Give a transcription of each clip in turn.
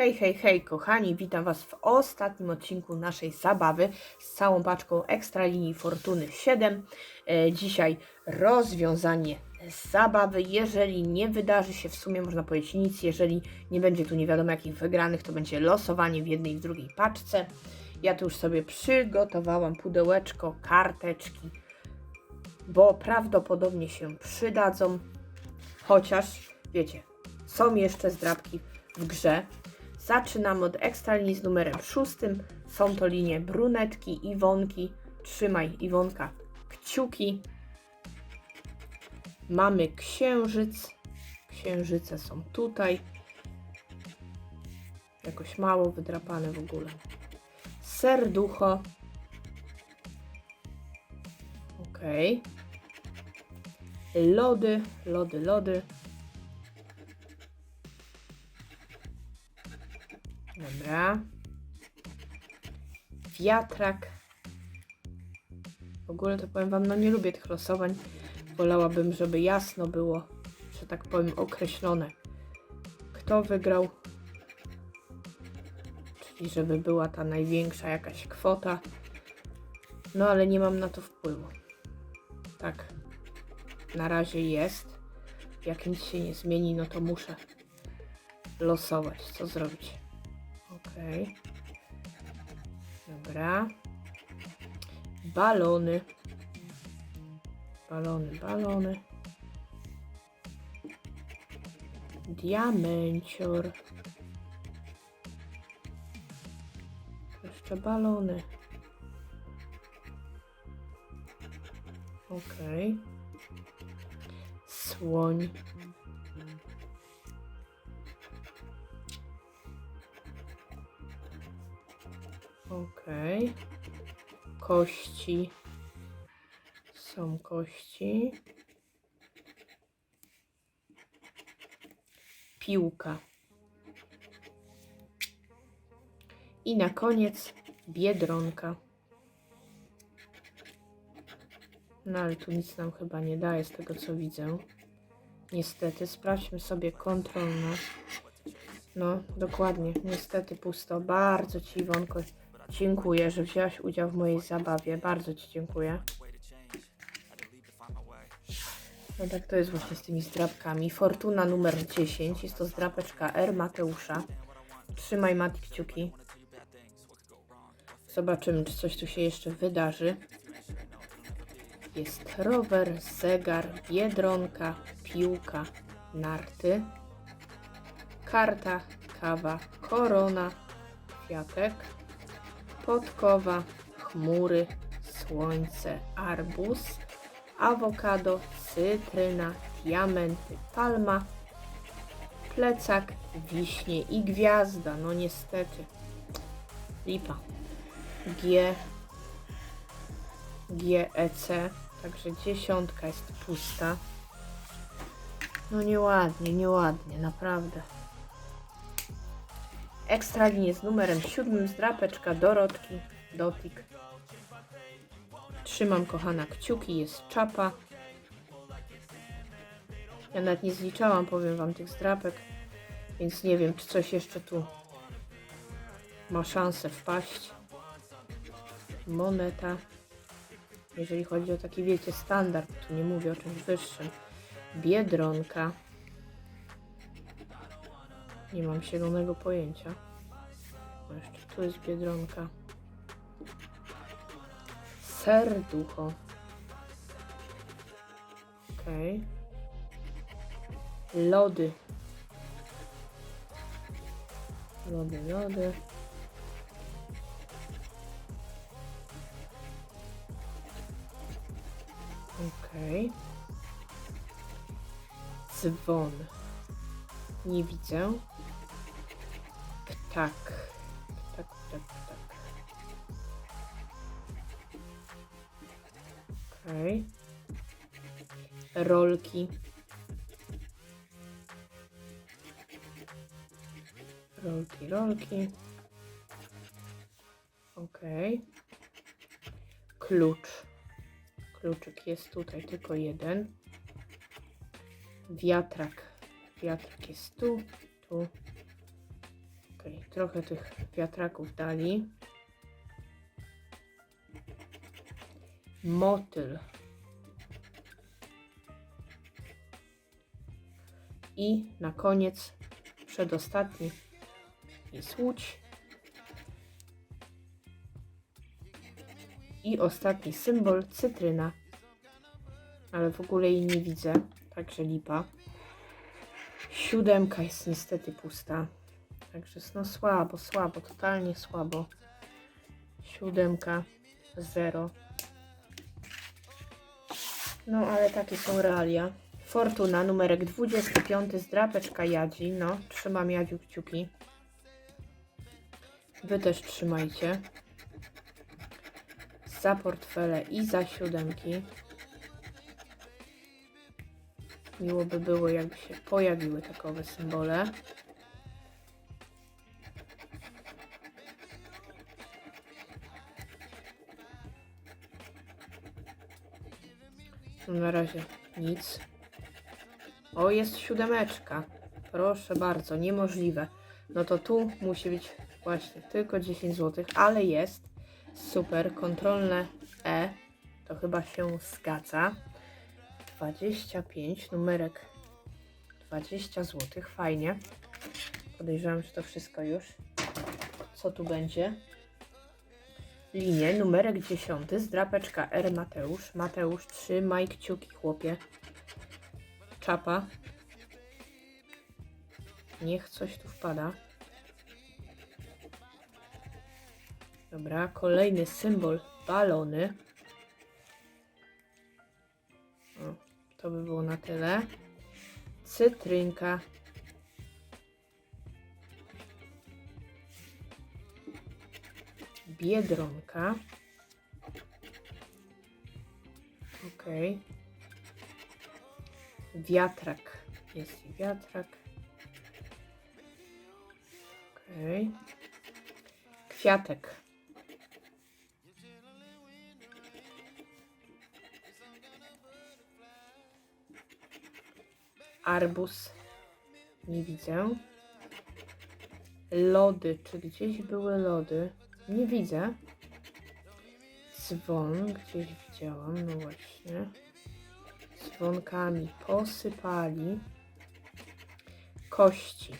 Hej, hej, hej, kochani, witam Was w ostatnim odcinku naszej zabawy z całą paczką Ekstra Linii Fortuny 7. E, dzisiaj rozwiązanie zabawy. Jeżeli nie wydarzy się w sumie, można powiedzieć nic, jeżeli nie będzie tu nie wiadomo jakich wygranych, to będzie losowanie w jednej i w drugiej paczce. Ja tu już sobie przygotowałam pudełeczko, karteczki, bo prawdopodobnie się przydadzą. Chociaż, wiecie, są jeszcze zdrabki w grze. Zaczynamy od ekstralinii z numerem szóstym. Są to linie brunetki, Iwonki. Trzymaj, Iwonka, kciuki. Mamy księżyc. Księżyce są tutaj. Jakoś mało wydrapane w ogóle. Serducho. Okej. Lody, lody, lody. Dobra. Wiatrak. W ogóle to powiem Wam, no nie lubię tych losowań. Wolałabym, żeby jasno było, że tak powiem, określone, kto wygrał. Czyli żeby była ta największa jakaś kwota. No ale nie mam na to wpływu. Tak. Na razie jest. Jak nic się nie zmieni, no to muszę losować. Co zrobić? Okej. Dobra. Balony. Balony, balony. Diamencior. Jeszcze balony. Okej. Słoń. Okej. Kości. Są kości. Piłka. I na koniec biedronka. No ale tu nic nam chyba nie daje z tego co widzę. Niestety, sprawdźmy sobie kontrolne. No, dokładnie. Niestety pusto. Bardzo Ci, dziękuję, że wzięłaś udział w mojej zabawie. Bardzo Ci dziękuję. No tak to jest właśnie z tymi zdrabkami. Fortuna numer 10. Jest to zdrapeczka R Mateusza. Trzymaj Mati kciuki. Zobaczymy, czy coś tu się jeszcze wydarzy. Jest rower, zegar, biedronka, piłka, narty karta, kawa, korona, kwiatek, podkowa, chmury, słońce, arbuz, awokado, cytryna, diamenty, palma, plecak, wiśnie i gwiazda. No niestety. Lipa. G, GEC, także dziesiątka jest pusta. No nieładnie, nieładnie, naprawdę. Ekstra linie z numerem siódmym z drapeczka Dorotki, Dotik. Trzymam kochana kciuki, jest czapa. Ja nawet nie zliczałam, powiem wam, tych zdrapek, więc nie wiem, czy coś jeszcze tu ma szansę wpaść. Moneta. Jeżeli chodzi o taki, wiecie, standard, tu nie mówię o czymś wyższym. Biedronka. Nie mam zielonego pojęcia. O, jeszcze tu jest biedronka. Serducho. Okej. Lody. Lody, lody. Okej. Dzwon. Nie widzę. Ptak. Ptak, ptak, ptak. Okej. Rolki. Rolki, rolki. Okej. Klucz. Kluczyk jest tutaj tylko jeden. Wiatrak. Wiatrak jest tu, tu. Okej. trochę tych wiatraków dali. Motyl. I na koniec, przedostatni, jest łódź. I ostatni symbol, cytryna. Ale w ogóle jej nie widzę, także lipa. Siódemka jest niestety pusta. Także jest no słabo, słabo, totalnie słabo. Siódemka, zero. No ale takie są realia. Fortuna, numerek 25 z drapeczka Jadzi. No, trzymam Jadziu kciuki. Wy też trzymajcie. Za portfele i za siódemki. Miło by było, jakby się pojawiły takowe symbole. Na razie nic. O, jest siódemeczka. Proszę bardzo, niemożliwe. No to tu musi być właśnie tylko 10 zł, ale jest. Super, kontrolne E. To chyba się zgadza. 25, numerek 20 zł, fajnie. Podejrzewam, że to wszystko już. Co tu będzie? Linie, numerek 10, zdrapeczka R Mateusz. Mateusz, trzymaj kciuki, chłopie. Czapa. Niech coś tu wpada. Dobra, kolejny symbol, balony. O, to by było na tyle. Cytrynka. Biedronka. Ok. Wiatrak. Jest wiatrak. Ok. Kwiatek. Arbus. Nie widzę. Lody. Czy gdzieś były lody? Nie widzę. Dzwon. Gdzieś widziałam. No właśnie. Dzwonkami posypali. Kości.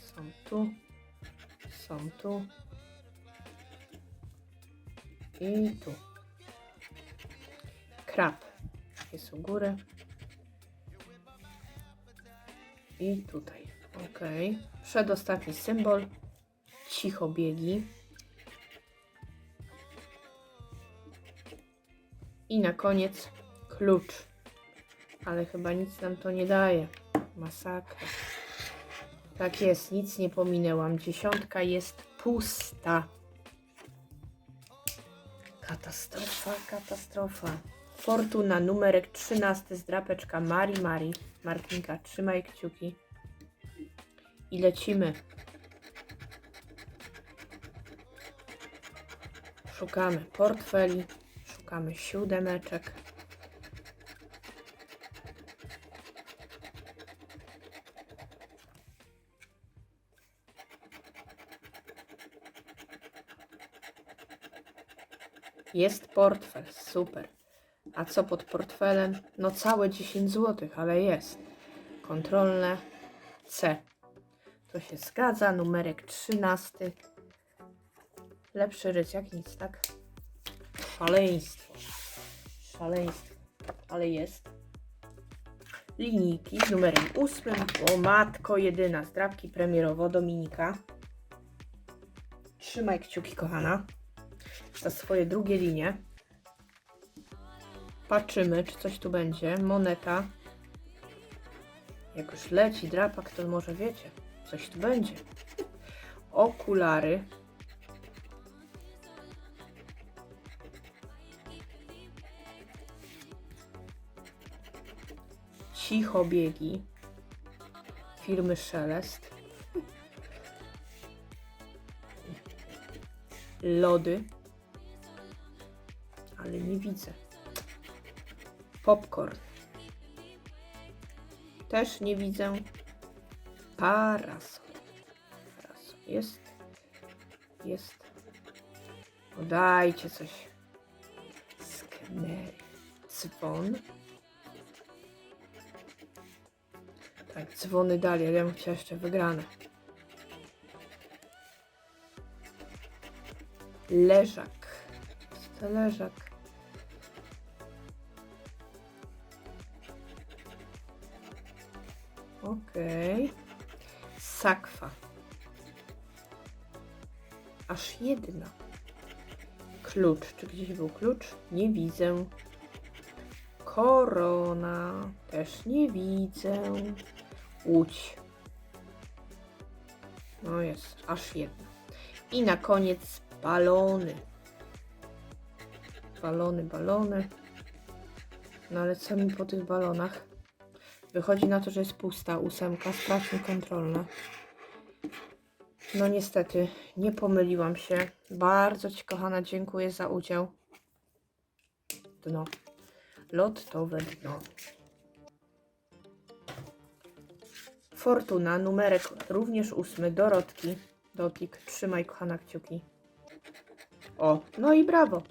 Są tu. Są tu. I tu. Krab. Jest u góry. I tutaj. Ok. Przedostatni symbol. Cicho I na koniec klucz. Ale chyba nic nam to nie daje. Masakra. Tak jest, nic nie pominęłam. Dziesiątka jest pusta. Katastrofa, katastrofa. Fortuna, numerek 13 z drapeczka Mari Mari. Martinka, trzymaj kciuki. I lecimy. Szukamy portfeli, szukamy siódemeczek. Jest portfel, super. A co pod portfelem? No całe 10 zł, ale jest. Kontrolne C. To się zgadza. Numerek 13. Lepszy ryć jak nic, tak? Szaleństwo. Szaleństwo. Ale jest. Linijki z numerem 8. O matko jedyna. Zdrawki premierowo Dominika. Trzymaj kciuki, kochana. Za swoje drugie linie. Patrzymy, czy coś tu będzie. Moneta. Jak już leci drapak, to może wiecie, coś tu będzie. Okulary. Cicho biegi. Firmy Szelest. Lody. Ale nie widzę. Popcorn. Też nie widzę. Parasol. Parasol. Jest. Jest. Podajcie coś. Skner. Dzwon. Tak, dzwony dalej, ale ja bym chciała jeszcze wygrane. Leżak. To leżak? Okej. Sakwa. Aż jedna. Klucz. Czy gdzieś był klucz? Nie widzę. Korona. Też nie widzę. Łódź. No jest, aż jedna. I na koniec balony. Balony, balony. No ale co mi po tych balonach? Wychodzi na to, że jest pusta ósemka. Sprawdźmy kontrolne. No niestety, nie pomyliłam się. Bardzo Ci, kochana, dziękuję za udział. Dno. Lottowe dno. Fortuna, numerek również ósmy, Dorotki. Dotik, trzymaj kochana kciuki. O, no i brawo.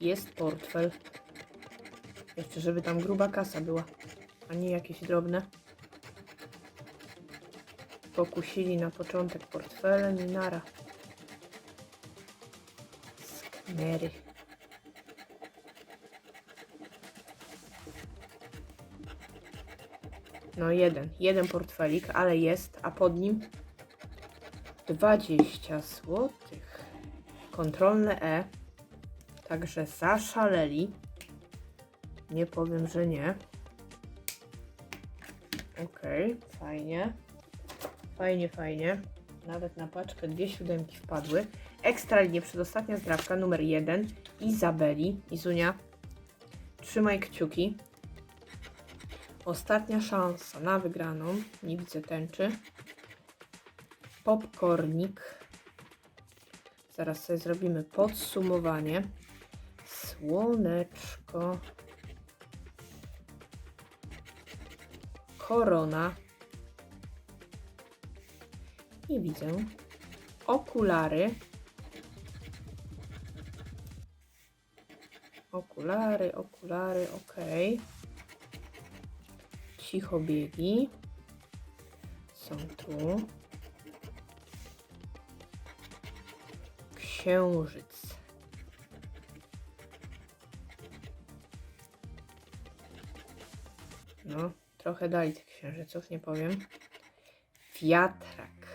Jest portfel. Jeszcze, żeby tam gruba kasa była, a nie jakieś drobne. Pokusili na początek portfelem i nara. Sknery. No jeden, jeden portfelik, ale jest, a pod nim 20 zł. Kontrolne E. Także zaszaleli. Nie powiem, że nie. Okej, fajnie. Fajnie, fajnie. Nawet na paczkę dwie siódemki wpadły. Ekstra linie, przedostatnia zdrawka, numer jeden. Izabeli. Izunia, trzymaj kciuki. Ostatnia szansa na wygraną. Nie widzę tęczy. Popcornik. Zaraz sobie zrobimy podsumowanie. Słoneczko. Korona. Nie widzę. Okulary. Okulary, okulary, ok. Cichobiegi. Są tu. Księżyc. No, trochę dali tych księżyców, nie powiem. Wiatrak.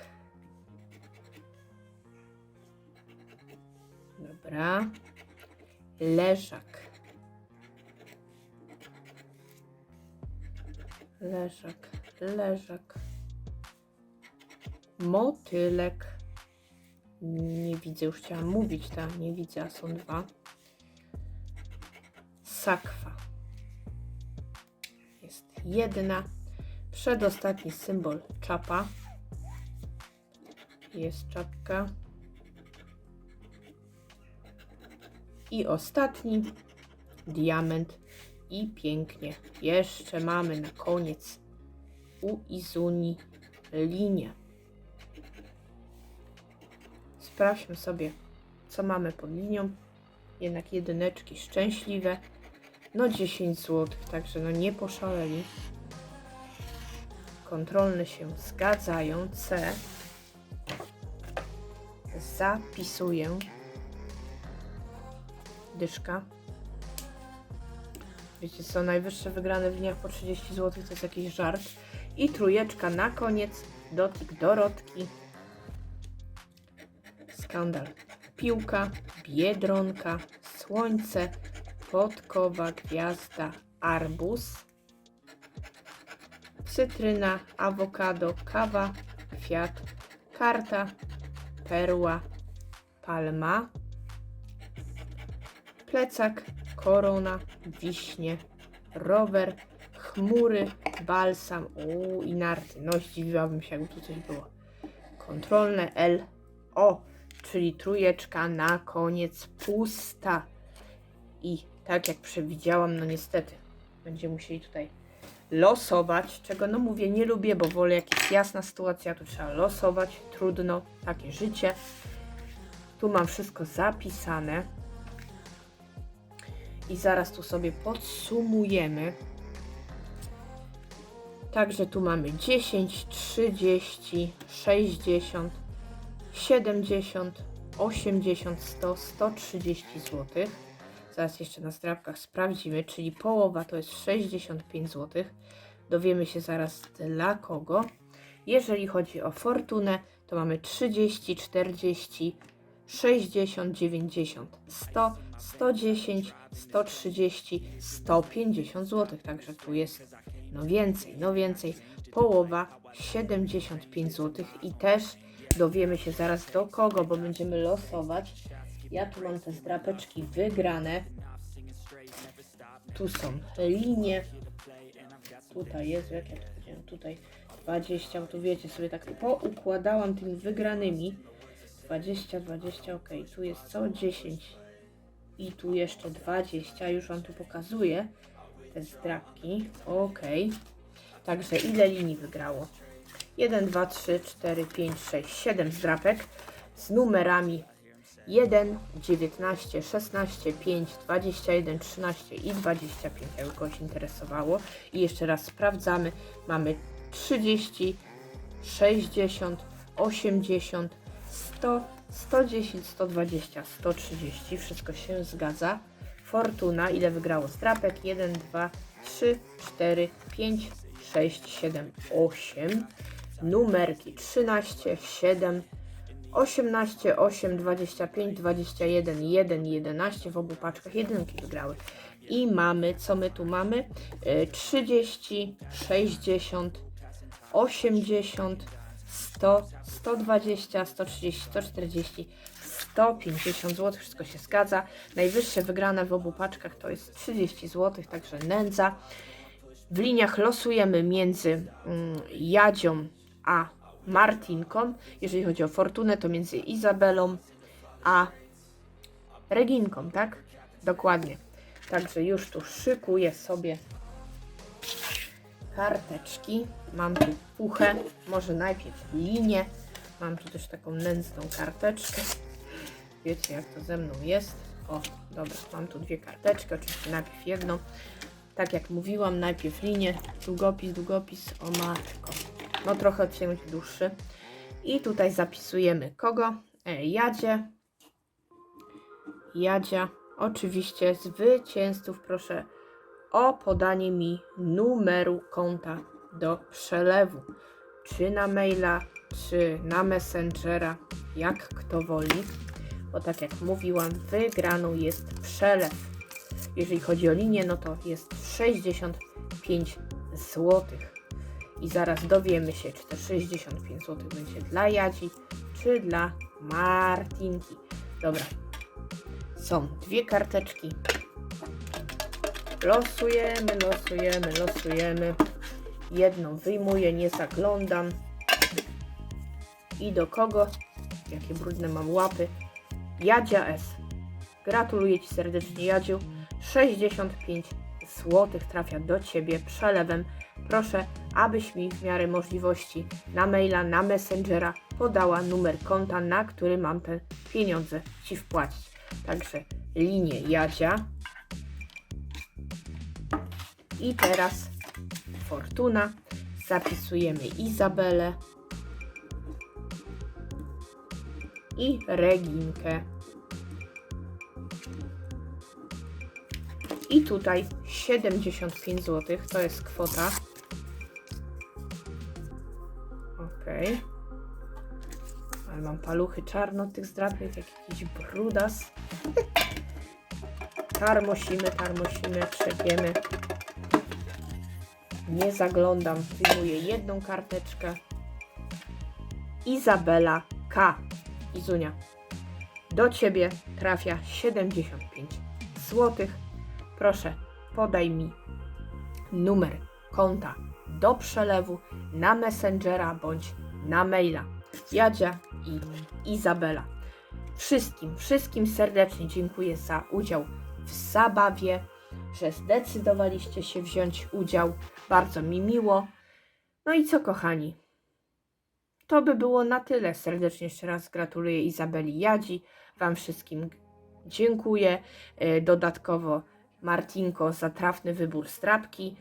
Dobra. Leżak. Leżak, leżak. Motylek. Nie widzę, już chciałam mówić, tam nie widzę, a są dwa. Sakwa. Jest jedna. Przedostatni symbol czapa. Jest czapka. I ostatni diament. I pięknie. Jeszcze mamy na koniec u Izuni linię. Sprawdźmy sobie, co mamy pod linią. Jednak jedyneczki szczęśliwe. No 10 zł, także no nie poszaleli. Kontrolne się zgadzają. C. Zapisuję. Dyszka. Wiecie co, najwyższe wygrane w dniach po 30 zł to jest jakiś żart. I trójeczka na koniec. Dotyk Dorotki. Skandal. Piłka, biedronka, słońce, podkowa, gwiazda, arbuz, cytryna, awokado, kawa, kwiat, karta, perła, palma, plecak, korona, wiśnie, rower, chmury, balsam uuu, i narty. No zdziwiłabym się, jakby tu coś było. Kontrolne L, O, czyli trójeczka na koniec pusta. I tak jak przewidziałam, no niestety, będziemy musieli tutaj losować, czego no mówię, nie lubię, bo wolę jak jest jasna sytuacja, tu trzeba losować, trudno, takie życie. Tu mam wszystko zapisane. I zaraz tu sobie podsumujemy. Także tu mamy 10, 30, 60, 70, 80, 100, 130 zł. Zaraz jeszcze na zdrabkach sprawdzimy, czyli połowa to jest 65 zł. Dowiemy się zaraz dla kogo. Jeżeli chodzi o fortunę, to mamy 30, 40, 60, 90, 100, 110, 130, 150 zł. Także tu jest no więcej, no więcej. Połowa 75 zł i też dowiemy się zaraz do kogo, bo będziemy losować. Ja tu mam te zdrapeczki wygrane. Tu są linie. Tutaj jest, jak ja powiedziałem, tutaj 20, bo tu wiecie, sobie tak poukładałam tymi wygranymi. 20, 20, ok, tu jest co 10 i tu jeszcze 20, już Wam tu pokazuję te zdrapki, ok. Także ile linii wygrało? 1, 2, 3, 4, 5, 6, 7 zdrapek z numerami 1, 19, 16, 5, 21, 13 i 25, jakby kogoś interesowało. I jeszcze raz sprawdzamy. Mamy 30, 60, 80, 100, 110, 120, 130. Wszystko się zgadza. Fortuna, ile wygrało strapek? 1, 2, 3, 4, 5, 6, 7, 8. Numerki 13, 7, 18, 8, 25, 21, 1, 11 w obu paczkach jedynki wygrały. I mamy, co my tu mamy? Y, 30, 60, 80, 100, 120, 130, 140, 150 zł. Wszystko się zgadza. Najwyższe wygrane w obu paczkach to jest 30 zł, także nędza. W liniach losujemy między mm, Jadzią a Martinką. Jeżeli chodzi o fortunę, to między Izabelą a Reginką, tak? Dokładnie. Także już tu szykuję sobie karteczki. Mam tu puchę, może najpierw linię. Mam tu też taką nędzną karteczkę. Wiecie jak to ze mną jest. O, dobra, mam tu dwie karteczki, oczywiście najpierw jedną. Tak jak mówiłam, najpierw linię, długopis, długopis, o matko. No trochę odcinek dłuższy. I tutaj zapisujemy kogo? E, Jadzie. Jadzia. Oczywiście zwycięzców proszę o podanie mi numeru konta do przelewu. Czy na maila, czy na messengera, jak kto woli. Bo tak jak mówiłam, wygraną jest przelew. Jeżeli chodzi o linię, no to jest 65 zł. I zaraz dowiemy się, czy te 65 zł będzie dla Jadzi, czy dla Martinki. Dobra. Są dwie karteczki. Losujemy, losujemy, losujemy. Jedną wyjmuję, nie zaglądam. I do kogo? Jakie brudne mam łapy. Jadzia S. Gratuluję Ci serdecznie, Jadziu. 65 zł trafia do Ciebie przelewem. Proszę, abyś mi w miarę możliwości na maila, na messengera podała numer konta, na który mam te pieniądze Ci wpłacić. Także linię Jadzia. I teraz Fortuna. Zapisujemy Izabelę i Reginkę. I tutaj 75 zł to jest kwota. Ok. Ale mam paluchy czarno tych zdrapek, jak jakiś brudas. Tarmosimy, tarmosimy, trzepiemy. Nie zaglądam, wyjmuję jedną karteczkę. Izabela K. Izunia. Do Ciebie trafia 75 zł. Proszę, podaj mi numer konta do przelewu na Messengera bądź na maila. Jadzia i Izabela. Wszystkim, wszystkim serdecznie dziękuję za udział w zabawie. że zdecydowaliście się wziąć udział. Bardzo mi miło. No i co, kochani? To by było na tyle. Serdecznie jeszcze raz gratuluję Izabeli Jadzi. Wam wszystkim dziękuję. E, Dodatkowo Martinko za trafny wybór strapki.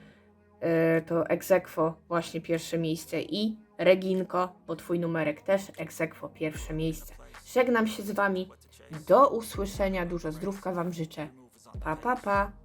E, To egzekwo właśnie pierwsze miejsce i Reginko, bo twój numerek też egzekwo pierwsze miejsce. Żegnam się z wami. Do usłyszenia. Dużo zdrówka wam życzę. Pa, pa, pa.